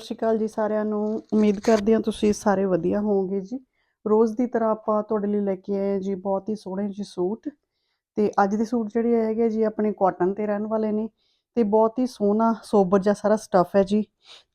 ਸਤਿ ਸ਼੍ਰੀ ਅਕਾਲ ਜੀ ਸਾਰਿਆਂ ਨੂੰ। ਉਮੀਦ ਕਰਦੇ ਹਾਂ ਤੁਸੀਂ ਸਾਰੇ ਵਧੀਆ ਹੋਵੋਗੇ ਜੀ। ਰੋਜ਼ ਦੀ ਤਰ੍ਹਾਂ ਆਪਾਂ ਤੁਹਾਡੇ ਲਈ ਲੈ ਕੇ ਆਏ ਹਾਂ ਜੀ ਬਹੁਤ ਹੀ ਸੋਹਣੇ ਜੀ ਸੂਟ। ਤੇ ਅੱਜ ਦੇ ਸੂਟ ਜਿਹੜੇ ਹੈਗੇ ਜੀ, ਆਪਣੇ ਕਾਟਨ ਤੇ ਰਹਿਣ ਵਾਲੇ ਨੇ। ਤੇ ਬਹੁਤ ਹੀ ਸੋਹਣਾ, ਸੋਬਰ ਜਿਹਾ ਸਾਰਾ ਸਟੱਫ ਹੈ ਜੀ।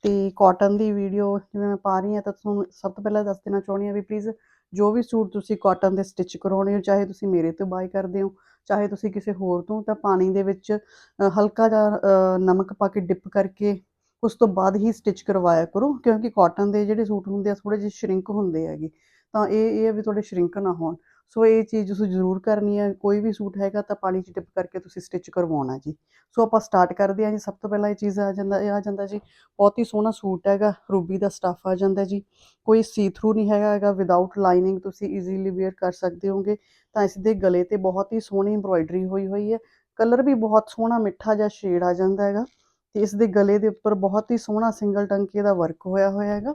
ਤੇ ਕਾਟਨ ਦੀ ਵੀਡੀਓ ਜਿਵੇਂ ਮੈਂ ਪਾ ਰਹੀ ਹਾਂ ਤਾਂ ਤੁਹਾਨੂੰ ਸਭ ਤੋਂ ਪਹਿਲਾਂ ਦੱਸ ਦੇਣਾ ਚਾਹੁੰਦੀ ਹਾਂ ਵੀ ਪਲੀਜ਼ ਜੋ ਵੀ ਸੂਟ ਤੁਸੀਂ ਕਾਟਨ ਦੇ ਸਟਿਚ ਕਰਾਉਣੇ ਹੋ, ਚਾਹੇ ਤੁਸੀਂ ਮੇਰੇ ਤੋਂ ਬਾਈ ਕਰਦੇ ਹੋ, ਚਾਹੇ ਤੁਸੀਂ ਕਿਸੇ ਹੋਰ ਤੋਂ, ਤਾਂ ਪਾਣੀ ਦੇ ਵਿੱਚ ਹਲਕਾ ਜਿਹਾ ਨਮਕ ਪਾ ਕੇ ਡਿਪ ਕਰਕੇ ਉਸ ਤੋਂ ਬਾਅਦ ਹੀ ਸਟਿਚ ਕਰਵਾਇਆ ਕਰੋ, ਕਿਉਂਕਿ ਕਾਟਨ ਦੇ ਜਿਹੜੇ ਸੂਟ ਹੁੰਦੇ ਆ ਥੋੜੇ ਜਿਹੇ ਸ਼ਰਿੰਕ ਹੁੰਦੇ ਹੈਗੇ। ਤਾਂ ਇਹ ਇਹ ਆ ਵੀ ਤੁਹਾਡੇ ਸ਼ਰਿੰਕ ਨਾ ਹੋਣ। ਸੋ ਇਹ ਚੀਜ਼ ਤੁਸੀਂ ਜ਼ਰੂਰ ਕਰਨੀ ਹੈ ਕੋਈ ਵੀ ਸੂਟ ਹੈਗਾ ਤਾਂ ਪਾਣੀ 'ਚ ਡਿਪ ਕਰਕੇ ਤੁਸੀਂ ਸਟਿਚ ਕਰਵਾਉਣਾ ਜੀ। ਸੋ ਆਪਾਂ ਸਟਾਰਟ ਕਰਦੇ ਹਾਂ ਜੀ, ਸਭ ਤੋਂ ਪਹਿਲਾਂ ਇਹ ਚੀਜ਼ ਆ ਜਾਂਦਾ, ਇਹ ਆ ਜਾਂਦਾ ਜੀ, ਬਹੁਤ ਹੀ ਸੋਹਣਾ ਸੂਟ ਹੈਗਾ, ਰੂਬੀ ਦਾ ਸਟੱਫ ਆ ਜਾਂਦਾ ਜੀ। ਕੋਈ ਸੀ ਥਰੂ ਨਹੀਂ ਹੈਗਾ ਹੈਗਾ ਵਿਦਆਊਟ ਲਾਈਨਿੰਗ ਤੁਸੀਂ ਈਜ਼ੀਲੀ ਵੇਅਰ ਕਰ ਸਕਦੇ ਹੋਗੇ। ਤਾਂ ਇਸ ਦੇ ਗਲੇ ਤੇ ਬਹੁਤ ਹੀ ਸੋਹਣੀ ਐਮਬ੍ਰੋਇਡਰੀ ਹੋਈ ਹੋਈ ਹੈ। ਕਲਰ ਵੀ ਬਹੁਤ ਸੋਹਣਾ, ਮਿੱਠਾ ਜਿਹਾ ਸ਼ੇਡ ਆ ਜਾਂਦਾ ਹੈਗਾ। ਤੇ ਇਸ ਦੇ ਗਲੇ ਦੇ ਉੱਪਰ ਬਹੁਤ ਹੀ ਸੋਹਣਾ ਸਿੰਗਲ ਟੰਕੇ ਦਾ ਵਰਕ ਹੋਇਆ ਹੋਇਆ ਹੈਗਾ।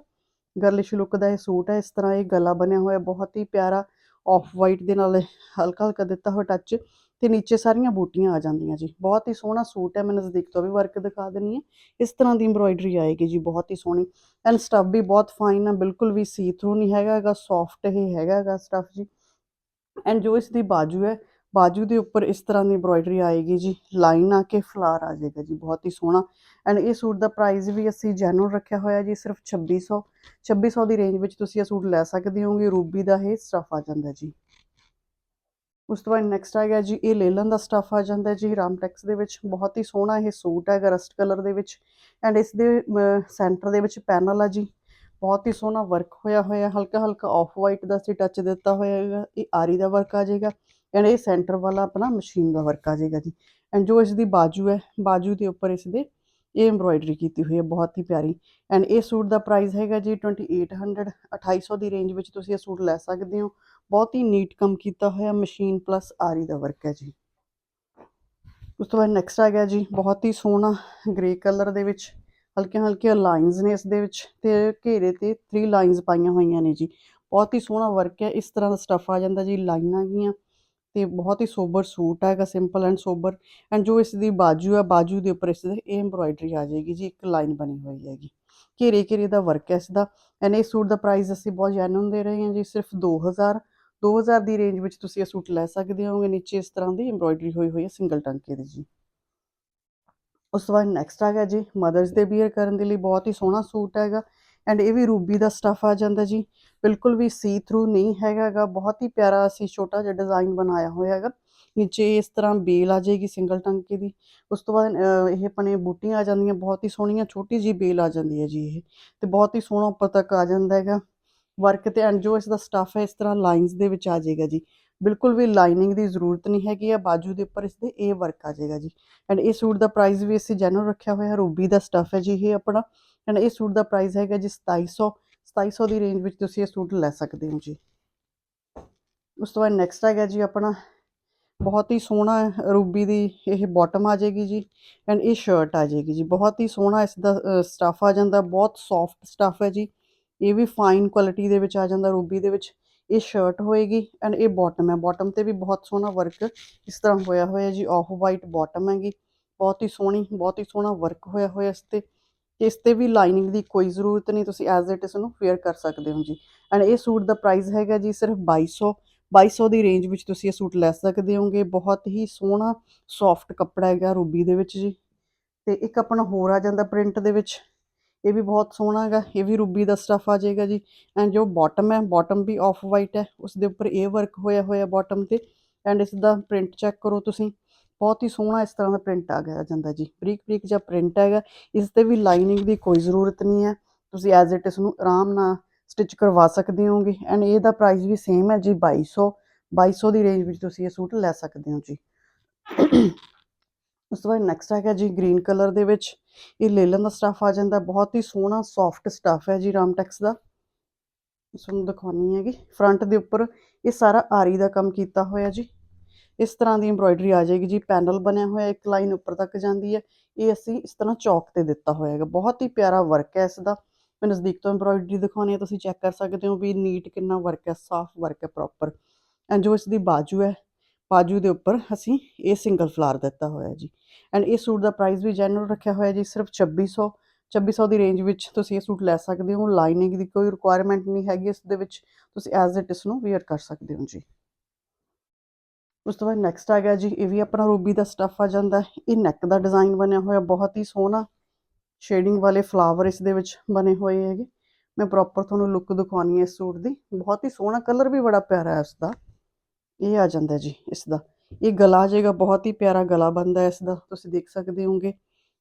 ਗਰਲਿਸ਼ ਲੁੱਕ ਦਾ ਇਹ ਸੂਟ ਹੈ, ਇਸ ਤਰ੍ਹਾਂ ਇਹ ਗਲਾ ਬਣਿਆ ਹੋਇਆ, ਬਹੁਤ ਹੀ ਪਿਆਰਾ ਆਫ ਵਾਈਟ ਦੇ ਨਾਲ ਹਲਕਾ ਹਲਕਾ ਦਿੱਤਾ ਹੋਇਆ ਟੱਚ ਤੇ ਨੀਚੇ ਸਾਰੀਆਂ ਬੂਟੀਆਂ ਆ ਜਾਂਦੀਆਂ ਜੀ। ਬਹੁਤ ਹੀ ਸੋਹਣਾ ਸੂਟ ਹੈ, ਮੈਂ ਨਜ਼ਦੀਕ ਤੋਂ ਵੀ ਵਰਕ ਦਿਖਾ ਦਿੰਨੀ ਹੈ। ਇਸ ਤਰ੍ਹਾਂ ਦੀ ਐਮਬ੍ਰੋਇਡਰੀ ਆਏਗੀ ਜੀ, ਬਹੁਤ ਹੀ ਸੋਹਣੀ ਐਂਡ ਸਟੱਫ ਵੀ ਬਹੁਤ ਫਾਈਨ ਹੈ ਬਿਲਕੁਲ ਵੀ ਸੀ ਥਰੂ ਨਹੀਂ ਹੈਗਾ ਹੈਗਾ ਸੌਫਟ ਇਹ ਹੈਗਾ ਹੈਗਾ ਸਟੱਫ ਜੀ। ਐਂਡ ਜੋ ਇਸ ਦੀ ਬਾਜੂ ਹੈ ਬਾਜੂ ਦੇ ਉੱਪਰ ਇਸ ਤਰ੍ਹਾਂ ਦੀ ਐਮਬ੍ਰੋਇਡਰੀ ਆਏਗੀ ਜੀ। ਲਾਈਨ ਆ ਕੇ ਫਲਾਰ ਆ ਜਾਏਗਾ ਜੀ, ਬਹੁਤ ਹੀ ਸੋਹਣਾ। ਐਂਡ ਇਹ ਸੂਟ ਦਾ ਪ੍ਰਾਈਸ ਵੀ ਅਸੀਂ ਜੈਨੂਨ ਰੱਖਿਆ ਹੋਇਆ ਜੀ, ਸਿਰਫ 2600 2600 ਦੀ ਰੇਂਜ ਵਿੱਚ ਤੁਸੀਂ ਇਹ ਸੂਟ ਲੈ ਸਕਦੇ ਹੋਗੇ, ਰੂਬੀ ਦਾ ਇਹ ਸਟਫ ਆ ਜਾਂਦਾ ਜੀ। ਉਸ ਤੋਂ ਬਾਅਦ ਨੈਕਸਟ ਆ ਗਿਆ ਜੀ, ਇਹ ਲੇਲਨ ਦਾ ਸਟਫ ਆ ਜਾਂਦਾ ਜੀ, ਰਾਮਟੈਕਸ ਦੇ ਵਿੱਚ। ਬਹੁਤ ਹੀ ਸੋਹਣਾ ਇਹ ਸੂਟ ਹੈਗਾ ਰਸਟ ਕਲਰ ਦੇ ਵਿੱਚ। ਐਂਡ ਇਸ ਦੇ ਸੈਂਟਰ ਦੇ ਵਿੱਚ ਪੈਨਲ ਆ ਜੀ। ਬਹੁਤ ਹੀ ਸੋਹਣਾ ਵਰਕ ਹੋਇਆ ਹੋਇਆ ਹਲਕਾ ਹਲਕਾ ਆਫ ਵਾਈਟ ਦਾ ਸੀ ਟੱਚ ਦਿੱਤਾ ਹੋਇਆ ਹੈਗਾ, ਇਹ ਆਰੀ ਦਾ ਵਰਕ ਆ ਜਾਏਗਾ। ਐਂਡ ਇਹ ਸੈਂਟਰ ਵਾਲਾ ਆਪਣਾ ਮਸ਼ੀਨ ਦਾ ਵਰਕ ਆ ਜਾਏਗਾ ਜੀ। ਐਂਡ ਜੋ ਇਸ ਦੀ ਬਾਜੂ ਹੈ, ਬਾਜੂ ਦੇ ਉੱਪਰ ਇਸ ਦੇ ਇਹ ਐਮਬ੍ਰੋਇਡਰੀ ਕੀਤੀ ਹੋਈ ਹੈ, ਬਹੁਤ ਹੀ ਪਿਆਰੀ। ਐਂਡ ਇਹ ਸੂਟ ਦਾ ਪ੍ਰਾਈਸ ਹੈਗਾ ਜੀ 2800 2800 ਦੀ ਰੇਂਜ ਵਿੱਚ ਤੁਸੀਂ ਇਹ ਸੂਟ ਲੈ ਸਕਦੇ ਹੋ। ਬਹੁਤ ਹੀ ਨੀਟ ਕੰਮ ਕੀਤਾ ਹੋਇਆ ਮਸ਼ੀਨ ਪਲੱਸ ਆਰੀ ਦਾ ਵਰਕ ਹੈ ਜੀ। ਉਸ ਤੋਂ ਬਾਅਦ ਨੈਕਸਟ ਆ ਗਿਆ ਜੀ, ਬਹੁਤ ਹੀ ਸੋਹਣਾ ਗ੍ਰੇ ਕਲਰ ਦੇ ਵਿੱਚ ਹਲਕੀਆਂ ਹਲਕੀਆਂ ਲਾਈਨਸ ਨੇ ਇਸ ਦੇ ਵਿੱਚ ਤੇ ਘੇਰੇ ਤੇ 3 ਲਾਈਨਸ ਪਾਈਆਂ ਹੋਈਆਂ ਨੇ ਜੀ। ਬਹੁਤ ਹੀ ਸੋਹਣਾ ਵਰਕ ਹੈ, ਇਸ ਤਰ੍ਹਾਂ ਦਾ ਸਟੱਫ ਆ ਜਾਂਦਾ ਜੀ, ਲਾਈਨਾਂ ਗੀਆਂ। ਤੇ ਬਹੁਤ ਹੀ ਸੋਬਰ ਸੂਟ ਹੈਗਾ ਸਿੰਪਲ ਐਂਡ ਸੋਬਰ ਐਂਡ ਜੋ ਇਸ ਦੀ ਬਾਜੂ ਹੈ ਬਾਜੂ ਦੇ ਉੱਪਰ ਇਸ ਦੇ ਇਹ ਐਮਬ੍ਰੋਇਡਰੀ ਆ ਜਾਏਗੀ ਜੀ, ਇੱਕ ਲਾਈਨ ਬਣੀ ਹੋਈ ਹੈਗੀ। ਘੇਰੇ ਘੇਰੇ ਦਾ ਵਰਕ ਹੈ ਇਸ ਦਾ ਐਂਡ ਇਹ ਸੂਟ ਦਾ ਪ੍ਰਾਈਸ ਅਸੀਂ ਬਹੁਤ ਜੈਨੂਨ ਦੇ ਰਹੇ ਹਾਂ ਜੀ, ਸਿਰਫ 2000 2000 ਦੀ ਰੇਂਜ ਵਿੱਚ ਤੁਸੀਂ ਇਹ ਸੂਟ ਲੈ ਸਕਦੇ ਹੋਗੇ ਨੀਚੇ ਇਸ ਤਰ੍ਹਾਂ ਦੀ ਐਮਬ੍ਰੋਇਡਰੀ ਹੋਈ ਹੋਈ ਹੈ ਸਿੰਗਲ ਟੰਕੇ ਦੀ ਜੀ। ਉਸ ਤੋਂ ਬਾਅਦ ਨੈਕਸਟ ਆ ਗਿਆ ਜੀ ਮਦਰਸ ਦੇ ਵੀਅਰ ਕਰਨ ਦੇ ਲਈ ਬਹੁਤ ਹੀ ਸੋਹਣਾ ਸੂਟ ਹੈਗਾ ਐਂਡ ਇਹ ਵੀ ਰੂਬੀ ਦਾ ਸਟੱਫ ਆ ਜਾਂਦਾ ਜੀ। ਬਿਲਕੁਲ ਵੀ ਸੀ ਥਰੂ ਨਹੀਂ ਹੈਗਾ ਗਾ। ਬਹੁਤ ਹੀ ਪਿਆਰਾ ਅਸੀਂ ਛੋਟਾ ਜਿਹਾ ਡਿਜ਼ਾਈਨ ਬਣਾਇਆ ਹੋਇਆ ਹੈਗਾ। ਨੀਚੇ ਇਸ ਤਰ੍ਹਾਂ ਬੇਲ ਆ ਜਾਏਗੀ ਸਿੰਗਲ ਟੰਕੇ ਦੀ। ਉਸ ਤੋਂ ਬਾਅਦ ਇਹ ਆਪਣੇ ਬੂਟੀਆਂ ਆ ਜਾਂਦੀਆਂ। ਬਹੁਤ ਹੀ ਸੋਹਣੀਆਂ, ਛੋਟੀ ਜੀ ਬੇਲ ਆ ਜਾਂਦੀ ਹੈ ਜੀ ਇਹ। ਤੇ ਬਹੁਤ ਹੀ ਸੋਹਣਾ ਉੱਪਰ ਤੱਕ ਆ ਜਾਂਦਾ ਹੈਗਾ। ਵਰਕ ਤੇ ਐਂਡ ਜੋ ਇਸ ਦਾ ਸਟੱਫ ਹੈ, ਇਸ ਤਰ੍ਹਾਂ ਲਾਈਨਸ ਦੇ ਵਿੱਚ ਆ ਜਾਏਗਾ ਜੀ। ਬਿਲਕੁਲ ਵੀ ਲਾਈਨਿੰਗ ਦੀ ਜ਼ਰੂਰਤ ਨਹੀਂ ਹੈਗੀ ਆ। ਬਾਜੂ ਦੇ ਉੱਪਰ ਇਸ ਦੇ ਇਹ ਵਰਕ ਆ ਜਾਏਗਾ ਜੀ। ਐਂਡ ਇਹ ਸੂਟ ਦਾ ਪ੍ਰਾਈਸ ਵੀ ਅਸੀਂ ਜੈਨੂਨ ਰੱਖਿਆ ਹੋਇਆ। ਰੂਬੀ ਦਾ ਸਟੱਫ ਹੈ ਜੀ ਇਹ ਆਪਣਾ। ਐਂਡ ਇਹ ਸੂਟ ਦਾ ਪ੍ਰਾਈਸ ਹੈਗਾ ਜੀ 2700 2700 ਦੀ ਰੇਂਜ ਵਿੱਚ ਤੁਸੀਂ ਇਹ ਸੂਟ ਲੈ ਸਕਦੇ ਹੋ ਜੀ। ਉਸ ਤੋਂ ਬਾਅਦ ਨੈਕਸਟ ਹੈਗਾ ਜੀ ਆਪਣਾ, ਬਹੁਤ ਹੀ ਸੋਹਣਾ ਰੂਬੀ ਦੀ ਇਹ ਬਾਟਮ ਆ ਜਾਏਗੀ ਜੀ ਐਂਡ ਇਹ ਸ਼ਰਟ ਆ ਜਾਏਗੀ ਜੀ। ਬਹੁਤ ਹੀ ਸੋਹਣਾ ਇਸ ਦਾ ਸਟੱਫ ਆ ਜਾਂਦਾ, ਬਹੁਤ ਸੌਫਟ ਸਟੱਫ ਹੈ ਜੀ। ਇਹ ਵੀ ਫਾਈਨ ਕੁਆਲਿਟੀ ਦੇ ਵਿੱਚ ਆ ਜਾਂਦਾ ਰੂਬੀ ਦੇ ਵਿੱਚ। ਇਹ ਸ਼ਰਟ ਹੋਏਗੀ ਐਂਡ ਇਹ ਬਾਟਮ ਹੈ। ਬਾਟਮ ਤੇ ਵੀ ਬਹੁਤ ਸੋਹਣਾ ਵਰਕ ਇਸ ਤਰ੍ਹਾਂ ਹੋਇਆ ਹੋਇਆ ਜੀ। ਆਫ ਵਾਈਟ ਬਾਟਮ ਹੈਗੀ। ਬਹੁਤ ਹੀ ਸੋਹਣੀ, ਬਹੁਤ ਹੀ ਸੋਹਣਾ ਵਰਕ ਹੋਇਆ ਹੋਇਆ ਇਸ ਤੇ। ਇਸ ਤੇ ਵੀ ਲਾਈਨਿੰਗ ਦੀ ਕੋਈ ਜ਼ਰੂਰਤ ਨਹੀਂ, ਤੁਸੀਂ ਐਜ਼ ਇਟ ਇਸ ਨੂੰ ਫੇਅਰ ਕਰ ਸਕਦੇ ਹੋ ਜੀ। ਐਂਡ ਇਹ ਸੂਟ ਦਾ ਪ੍ਰਾਈਸ ਹੈਗਾ ਜੀ ਸਿਰਫ 2200 2200 ਦੀ ਰੇਂਜ ਵਿੱਚ ਤੁਸੀਂ ਇਹ ਸੂਟ ਲੈ ਸਕਦੇ ਹੋਗੇ। ਬਹੁਤ ਹੀ ਸੋਹਣਾ ਸੌਫਟ ਕੱਪੜਾ ਹੈਗਾ ਰੂਬੀ ਦੇ ਵਿੱਚ ਜੀ। ਤੇ ਇੱਕ ਆਪਣਾ ਹੋਰ ਆ ਜਾਂਦਾ ਪ੍ਰਿੰਟ ਦੇ ਵਿੱਚ। ਇਹ ਵੀ ਬਹੁਤ ਸੋਹਣਾ ਹੈਗਾ, ਇਹ ਵੀ ਰੂਬੀ ਦਾ ਸਟੱਫ ਆ ਜਾਏਗਾ ਜੀ। ਐਂਡ ਜੋ ਬਾਟਮ ਹੈ ਬਾਟਮ ਵੀ ਆਫ ਵਾਈਟ ਹੈ ਉਸ ਦੇ ਉੱਪਰ ਇਹ ਵਰਕ ਹੋਇਆ ਹੋਇਆ ਬਾਟਮ ਤੇ। ਐਂਡ ਇਸ ਦਾ ਪ੍ਰਿੰਟ ਚੈੱਕ ਕਰੋ ਤੁਸੀਂ। ਬਹੁਤ ਹੀ ਸੋਹਣਾ ਇਸ ਤਰ੍ਹਾਂ ਦਾ ਪ੍ਰਿੰਟ ਆ ਗਿਆ ਜਾਂਦਾ ਜੀ। ਬਰੀਕ ਬਰੀਕ ਜਿਹਾ ਪ੍ਰਿੰਟ ਹੈਗਾ। ਇਸ ਤੇ ਵੀ ਲਾਈਨਿੰਗ ਦੀ ਕੋਈ ਜ਼ਰੂਰਤ ਨਹੀਂ ਹੈ। ਤੁਸੀਂ ਐਜ਼ ਇਟ ਇਸ ਨੂੰ ਆਰਾਮ ਨਾਲ ਸਟਿਚ ਕਰਵਾ ਸਕਦੇ ਹੋਗੇ। ਐਂਡ ਇਹਦਾ ਪ੍ਰਾਈਸ ਵੀ ਸੇਮ ਹੈ ਜੀ 2200 2200 ਦੀ ਰੇਂਜ ਵਿੱਚ ਤੁਸੀਂ ਇਹ ਸੂਟ ਲੈ ਸਕਦੇ ਹੋ ਜੀ। ਉਸ ਤੋਂ ਬਾਅਦ ਨੈਕਸਟ ਹੈਗਾ ਜੀ ਗ੍ਰੀਨ ਕਲਰ ਦੇ ਵਿੱਚ। ਇਹ ਲੇਲਨ ਦਾ ਸਟੱਫ ਆ ਜਾਂਦਾ। ਬਹੁਤ ਹੀ ਸੋਹਣਾ ਸੌਫਟ ਸਟੱਫ ਹੈ ਜੀ ਰਾਮਟੈਕਸ ਦਾ। ਤੁਹਾਨੂੰ ਦਿਖਾਉਣੀ ਹੈਗੀ। ਫਰੰਟ ਦੇ ਉੱਪਰ ਇਹ ਸਾਰਾ ਆਰੀ ਦਾ ਕੰਮ ਕੀਤਾ ਹੋਇਆ ਜੀ। ਇਸ ਤਰ੍ਹਾਂ ਦੀ ਐਮਬ੍ਰੋਇਡਰੀ ਆ ਜਾਏਗੀ ਜੀ, ਪੈਨਲ ਬਣਿਆ ਹੋਇਆ, ਇੱਕ ਲਾਈਨ ਉੱਪਰ ਤੱਕ ਜਾਂਦੀ ਹੈ। ਇਹ ਅਸੀਂ ਇਸ ਤਰ੍ਹਾਂ ਚੌਕ ਤੇ ਦਿੱਤਾ ਹੋਇਆ ਹੈਗਾ। ਬਹੁਤ ਹੀ ਪਿਆਰਾ ਵਰਕ ਹੈ ਇਸ ਦਾ ਮੈਂ ਨਜ਼ਦੀਕ ਤੋਂ ਐਮਬ੍ਰੋਇਡਰੀ ਦਿਖਾਉਣੀ ਹੈ ਤੁਸੀਂ ਚੈੱਕ ਕਰ ਸਕਦੇ ਹੋ ਵੀ ਨੀਟ ਕਿੰਨਾ ਵਰਕ ਹੈ, ਸਾਫ਼ ਵਰਕ ਹੈ ਪ੍ਰੋਪਰ ਐਂਡ ਜੋ ਇਸ ਦੀ ਬਾਜੂ ਹੈ, ਬਾਜੂ ਦੇ ਉੱਪਰ ਅਸੀਂ ਇਹ ਸਿੰਗਲ ਫਲਾਰ ਦਿੱਤਾ ਹੋਇਆ ਜੀ। ਐਂਡ ਇਹ ਸੂਟ ਦਾ ਪ੍ਰਾਈਸ ਵੀ ਜੈਨੂਅਲ ਰੱਖਿਆ ਹੋਇਆ ਜੀ, ਸਿਰਫ 2600 2600 ਦੀ ਰੇਂਜ ਵਿੱਚ ਤੁਸੀਂ ਇਹ ਸੂਟ ਲੈ ਸਕਦੇ ਹੋ। ਲਾਈਨਿੰਗ ਦੀ ਕੋਈ ਰਿਕੁਆਇਰਮੈਂਟ ਨਹੀਂ ਹੈਗੀ, ਇਸ ਦੇ ਵਿੱਚ ਤੁਸੀਂ ਐਜ਼ ਇਟ ਇਸ ਨੂੰ ਵੇਅਰ ਕਰ ਸਕਦੇ ਹੋ ਜੀ। ਉਸ ਤੋਂ ਬਾਅਦ ਨੈਕਸਟ ਆ ਗਿਆ ਜੀ, ਇਹ ਵੀ ਆਪਣਾ ਰੂਬੀ ਦਾ ਸਟੱਫ ਆ ਜਾਂਦਾ। ਇਹ ਨੈਕ ਦਾ ਡਿਜ਼ਾਈਨ ਬਣਿਆ ਹੋਇਆ, ਬਹੁਤ ਹੀ ਸੋਹਣਾ ਸ਼ੇਡਿੰਗ ਵਾਲੇ ਫਲਾਵਰ ਇਸ ਦੇ ਵਿੱਚ ਬਣੇ ਹੋਏ ਹੈਗੇ। ਮੈਂ ਪ੍ਰੋਪਰ ਤੁਹਾਨੂੰ ਲੁੱਕ ਦਿਖਾਉਣੀ ਹੈ ਇਸ ਸੂਟ ਦੀ। ਬਹੁਤ ਹੀ ਸੋਹਣਾ ਕਲਰ ਵੀ ਬੜਾ ਪਿਆਰਾ ਹੈ ਇਸ ਦਾ ਇਹ ਆ ਜਾਂਦਾ ਜੀ ਇਸ ਦਾ। ਇਹ ਗਲਾ ਜੇਗਾ ਬਹੁਤ ਹੀ ਪਿਆਰਾ ਗਲਾ ਬਣਦਾ ਹੈ ਇਸ ਦਾ। ਤੁਸੀਂ ਦੇਖ ਸਕਦੇ ਹੋਗੇ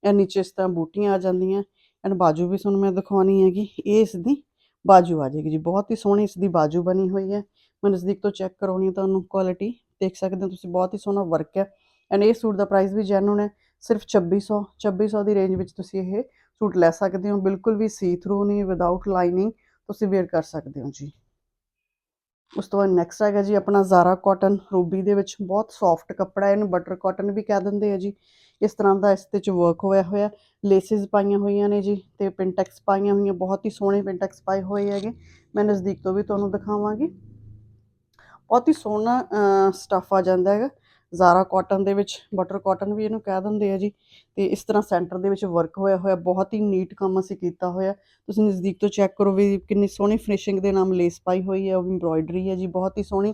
ਇਹ ਨੀਚੇ ਇਸ ਤਰ੍ਹਾਂ ਬੂਟੀਆਂ ਆ ਜਾਂਦੀਆਂ। ਐਂਡ ਬਾਜੂ ਵੀ ਤੁਹਾਨੂੰ ਮੈਂ ਦਿਖਾਉਣੀ ਹੈਗੀ। ਇਹ ਇਸ ਦੀ ਬਾਜੂ ਆ ਜਾਏਗੀ ਜੀ। ਬਹੁਤ ਹੀ ਸੋਹਣੀ ਇਸ ਦੀ ਬਾਜੂ ਬਣੀ ਹੋਈ ਹੈ। ਮੈਂ ਨਜ਼ਦੀਕ ਤੋਂ ਚੈੱਕ ਕਰਾਉਣੀ ਤੁਹਾਨੂੰ ਕੁਆਲਿਟੀ ਦੇਖ ਸਕਦੇ ਹੋ ਤੁਸੀਂ, ਬਹੁਤ ਹੀ ਸੋਹਣਾ ਵਰਕ ਹੈ। ਐਂਡ ਇਹ ਸੂਟ ਦਾ ਪ੍ਰਾਈਸ ਵੀ ਜੈਨੂਨ ਹੈ, ਸਿਰਫ 2600 2600 ਦੀ ਰੇਂਜ ਵਿੱਚ ਤੁਸੀਂ ਇਹ ਸੂਟ ਲੈ ਸਕਦੇ ਹੋ। ਬਿਲਕੁਲ ਵੀ ਸੀ ਥਰੂ ਨਹੀਂ ਵਿਦਆਊਟ ਲਾਈਨਿੰਗ ਤੁਸੀਂ ਵੇਅਰ ਕਰ ਸਕਦੇ ਹੋ ਜੀ। ਉਸ ਤੋਂ ਬਾਅਦ ਨੈਕਸਟ ਹੈਗਾ ਜੀ ਆਪਣਾ ਜ਼ਾਰਾ ਕਾਟਨ ਰੂਬੀ ਦੇ ਵਿੱਚ ਬਹੁਤ ਸੌਫਟ ਕੱਪੜਾ ਇਹਨੂੰ ਬਟਰ ਕਾਟਨ ਵੀ ਕਹਿ ਦਿੰਦੇ ਆ ਜੀ। ਇਸ ਤਰ੍ਹਾਂ ਦਾ ਇਸ ਤੇ ਚ ਵਰਕ ਹੋਇਆ ਹੋਇਆ ਲੇਸਿਸ ਪਾਈਆਂ ਹੋਈਆਂ ਨੇ ਜੀ ਤੇ ਪਿੰਟੈਕਸ ਪਾਈਆਂ ਹੋਈਆਂ, ਬਹੁਤ ਹੀ ਸੋਹਣੇ ਪਿੰਟੈਕਸ ਪਾਏ ਹੋਏ ਹੈਗੇ। ਮੈਂ ਨਜ਼ਦੀਕ ਤੋਂ ਵੀ ਤੁਹਾਨੂੰ ਦਿਖਾਵਾਂਗੀ। ਬਹੁਤ ਹੀ ਸੋਹਣਾ ਸਟੱਫ ਆ ਜਾਂਦਾ ਹੈਗਾ। ਜ਼ਾਰਾ ਕਾਟਨ ਦੇ ਵਿੱਚ ਬਟਰ ਕਾਟਨ ਵੀ ਇਹਨੂੰ ਕਹਿ ਦਿੰਦੇ ਆ ਜੀ। ਤੇ ਇਸ ਤਰ੍ਹਾਂ ਸੈਂਟਰ ਦੇ ਵਿੱਚ ਵਰਕ ਹੋਇਆ ਹੋਇਆ, ਬਹੁਤ ਹੀ ਨੀਟ ਕੰਮ ਅਸੀਂ ਕੀਤਾ ਹੋਇਆ। ਤੁਸੀਂ ਨਜ਼ਦੀਕ ਤੋਂ ਚੈੱਕ ਕਰੋ ਵੀ ਕਿੰਨੀ ਸੋਹਣੀ ਫਿਨਿਸ਼ਿੰਗ ਦੇ ਨਾਮ ਲੇਸ ਪਾਈ ਹੋਈ ਹੈ, ਉਹ ਵੀ ਐਮਬ੍ਰੋਇਡਰੀ ਹੈ ਜੀ, ਬਹੁਤ ਹੀ ਸੋਹਣੀ।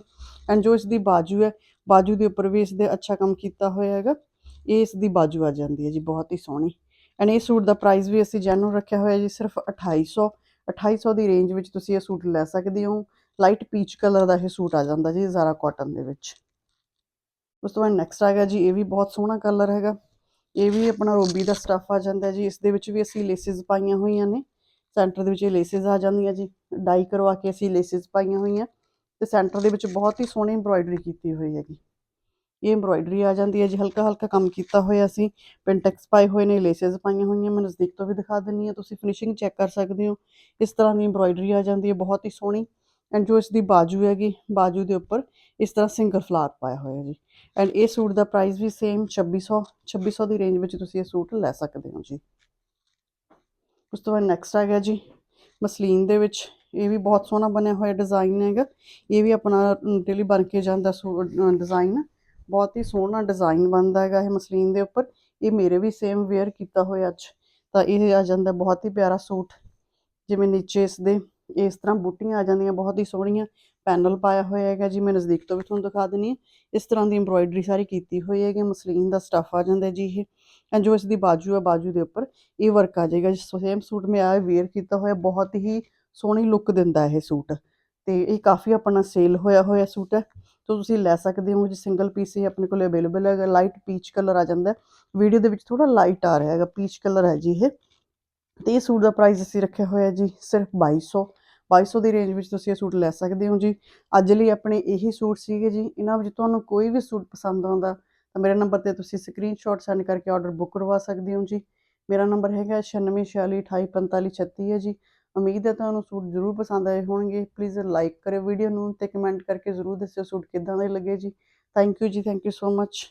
ਐਂਡ ਜੋ ਇਸ ਦੀ ਬਾਜੂ ਹੈ, ਬਾਜੂ ਦੇ ਉੱਪਰ ਵੀ ਇਸ ਦੇ ਅੱਛਾ ਕੰਮ ਕੀਤਾ ਹੋਇਆ ਹੈਗਾ। ਇਹ ਇਸ ਦੀ ਬਾਜੂ ਆ ਜਾਂਦੀ ਹੈ ਜੀ, ਬਹੁਤ ਹੀ ਸੋਹਣੀ। ਐਂਡ ਇਹ ਸੂਟ ਦਾ ਪ੍ਰਾਈਸ ਵੀ ਅਸੀਂ ਜੈਨੂਨ ਰੱਖਿਆ ਹੋਇਆ ਜੀ, ਸਿਰਫ 2800 2800 ਦੀ ਰੇਂਜ ਵਿੱਚ ਤੁਸੀਂ ਇਹ ਸੂਟ ਲੈ ਸਕਦੇ ਹੋ। ਲਾਈਟ ਪੀਚ ਕਲਰ ਦਾ ਇਹ ਸੂਟ ਆ ਜਾਂਦਾ ਜੀ ਜ਼ਾਰਾ ਕਾਟਨ ਦੇ ਵਿੱਚ। ਉਸ ਤੋਂ ਬਾਅਦ ਨੈਕਸਟ ਆ ਗਿਆ ਜੀ, ਇਹ ਵੀ ਬਹੁਤ ਸੋਹਣਾ ਕਲਰ ਹੈਗਾ। ਇਹ ਵੀ ਆਪਣਾ ਰੋਬੀ ਦਾ ਸਟੱਫ ਆ ਜਾਂਦਾ ਜੀ। ਇਸ ਦੇ ਵਿੱਚ ਵੀ ਅਸੀਂ ਲੇਸਿਸ ਪਾਈਆਂ ਹੋਈਆਂ ਨੇ। ਸੈਂਟਰ ਦੇ ਵਿੱਚ ਇਹ ਲੇਸਿਸ ਆ ਜਾਂਦੀਆਂ ਜੀ। ਡਾਈ ਕਰਵਾ ਕੇ ਅਸੀਂ ਲੇਸਿਸ ਪਾਈਆਂ ਹੋਈਆਂ। ਤੇ ਸੈਂਟਰ ਦੇ ਵਿੱਚ ਬਹੁਤ ਹੀ ਸੋਹਣੀ ਐਮਬ੍ਰੋਇਡਰੀ ਕੀਤੀ ਹੋਈ ਹੈਗੀ। ਇਹ ਐਮਬ੍ਰੋਇਡਰੀ ਆ ਜਾਂਦੀ ਹੈ ਜੀ। ਹਲਕਾ ਹਲਕਾ ਕੰਮ ਕੀਤਾ ਹੋਇਆ ਅਸੀਂ ਪਿੰਟੈਕਸ ਪਾਏ ਹੋਏ ਨੇ ਲੇਸਿਸ ਪਾਈਆਂ ਹੋਈਆਂ। ਮੈਂ ਨਜ਼ਦੀਕ ਤੋਂ ਵੀ ਦਿਖਾ ਦਿੰਨੀ ਆ ਤੁਸੀਂ ਫਿਨਿਸ਼ਿੰਗ ਚੈੱਕ ਕਰ ਸਕਦੇ ਹੋ। ਇਸ ਤਰ੍ਹਾਂ ਦੀ ਐਮਬ੍ਰੋਇਡਰੀ ਆ ਜਾਂਦੀ ਹੈ। ਬਹੁਤ ਹੀ ਸੋਹਣੀ। ਐਂਡ ਜੋ ਇਸ ਦੀ ਬਾਜੂ ਹੈਗੀ, ਬਾਜੂ ਦੇ ਉੱਪਰ ਇਸ ਤਰ੍ਹਾਂ ਸਿੰਗਲ ਫਲਾਰ ਪਾਇਆ ਹੋਇਆ ਜੀ। ਐਂਡ ਇਹ ਸੂਟ ਦਾ ਪ੍ਰਾਈਸ ਵੀ ਸੇਮ 2600 2600 ਦੀ ਰੇਂਜ ਵਿੱਚ ਤੁਸੀਂ ਇਹ ਸੂਟ ਲੈ ਸਕਦੇ ਹੋ ਜੀ। ਉਸ ਤੋਂ ਬਾਅਦ ਨੈਕਸਟ ਆ ਗਿਆ ਜੀ, ਮਸਲੀਨ ਦੇ ਵਿੱਚ। ਇਹ ਵੀ ਬਹੁਤ ਸੋਹਣਾ ਬਣਿਆ ਹੋਇਆ ਡਿਜ਼ਾਈਨ ਹੈਗਾ। ਇਹ ਵੀ ਆਪਣਾ ਡੇਲੀ ਬਣ ਕੇ ਜਾਂਦਾ ਡਿਜ਼ਾਈਨ ਬਹੁਤ ਹੀ ਸੋਹਣਾ ਡਿਜ਼ਾਈਨ ਬਣਦਾ ਹੈਗਾ ਇਹ ਮਸਲੀਨ ਦੇ ਉੱਪਰ। ਇਹ ਮੇਰੇ ਵੀ ਸੇਮ ਵੇਅਰ ਕੀਤਾ ਹੋਇਆ ਅੱਜ। ਤਾਂ ਇਹ ਆ ਜਾਂਦਾ ਬਹੁਤ ਹੀ ਪਿਆਰਾ ਸੂਟ, ਜਿਵੇਂ ਨੀਚੇ ਇਸ ਦੇ। ਇਸ ਤਰ੍ਹਾਂ ਬੂਟੀਆਂ ਆ ਜਾਂਦੀਆਂ, ਬਹੁਤ ਹੀ ਸੋਹਣੀਆਂ ਪੈਨਲ ਪਾਇਆ ਹੋਇਆ ਹੈਗਾ ਜੀ, ਮੈਂ ਨਜ਼ਦੀਕ ਤੋਂ ਵੀ ਤੁਹਾਨੂੰ ਦਿਖਾ ਦਿੰਨੀ ਹਾਂ। ਇਸ ਤਰ੍ਹਾਂ ਦੀ ਐਮਬ੍ਰੋਇਡਰੀ ਸਾਰੀ ਕੀਤੀ ਹੋਈ ਹੈਗੀ, ਮਸਲੀਨ ਦਾ ਸਟੱਫ ਆ ਜਾਂਦਾ ਜੀ ਇਹ। ਐਂਡ ਜੋ ਇਸ ਦੀ ਬਾਜੂ ਹੈ ਬਾਜੂ ਦੇ ਉੱਪਰ ਇਹ ਵਰਕ ਆ ਜਾਏਗਾ ਸੇਮ ਸੂਟ ਮੈਂ ਆ ਵੇਅਰ ਕੀਤਾ ਹੋਇਆ, ਬਹੁਤ ਹੀ ਸੋਹਣੀ ਲੁੱਕ ਦਿੰਦਾ ਇਹ ਸੂਟ ਤੇ ਇਹ ਕਾਫੀ ਆਪਣਾ ਸੇਲ ਹੋਇਆ ਹੋਇਆ ਸੂਟ ਹੈ। ਤਾਂ ਤੁਸੀਂ ਲੈ ਸਕਦੇ ਹੋ ਜੀ ਸਿੰਗਲ ਪੀਸ ਇਹ ਆਪਣੇ ਕੋਲ ਅਵੇਲੇਬਲ ਹੈਗਾ ਲਾਈਟ ਪੀਚ ਕਲਰ ਆ ਜਾਂਦਾ। ਵੀਡੀਓ ਦੇ ਵਿੱਚ ਥੋੜਾ ਲਾਈਟ ਆ ਰਿਹਾ ਹੈਗਾ ਪੀਚ ਕਲਰ ਹੈ ਜੀ ਇਹ। ਤੇ ਇਹ ਸੂਟ ਦਾ ਪ੍ਰਾਈਸ ਅਸੀਂ ਰੱਖਿਆ ਹੋਇਆ ਜੀ ਸਿਰਫ 2200 2200 ਦੀ ਰੇਂਜ ਵਿੱਚ ਤੁਸੀਂ ਇਹ ਸੂਟ ਲੈ ਸਕਦੇ ਹੋ ਜੀ। ਅੱਜ ਲਈ ਆਪਣੇ ਇਹੀ ਸੂਟ ਸੀਗੇ ਜੀ, ਇਹਨਾਂ ਵਿੱਚ ਤੁਹਾਨੂੰ ਕੋਈ ਵੀ ਸੂਟ ਪਸੰਦ ਆਉਂਦਾ ਤਾਂ ਮੇਰੇ ਨੰਬਰ ਤੇ ਤੁਸੀਂ ਸਕਰੀਨਸ਼ਾਟ ਸੈਂਡ ਕਰਕੇ ਆਰਡਰ ਬੁੱਕ ਕਰਵਾ ਸਕਦੇ ਹੋ ਜੀ। ਮੇਰਾ ਨੰਬਰ ਹੈਗਾ 9646284536 ਹੈ ਜੀ। ਉਮੀਦ ਹੈ ਤੁਹਾਨੂੰ ਸੂਟ ਜ਼ਰੂਰ ਪਸੰਦ ਆਏ ਹੋਣਗੇ। ਪਲੀਜ਼ ਲਾਈਕ ਕਰਿਓ ਵੀਡੀਓ ਨੂੰ ਤੇ ਕਮੈਂਟ ਕਰਕੇ ਜ਼ਰੂਰ ਦੱਸਿਓ ਸੂਟ ਕਿੱਦਾਂ ਦੇ ਲੱਗੇ ਜੀ। ਥੈਂਕ ਯੂ ਜੀ ਥੈਂਕ ਯੂ ਸੋ ਮੱਚ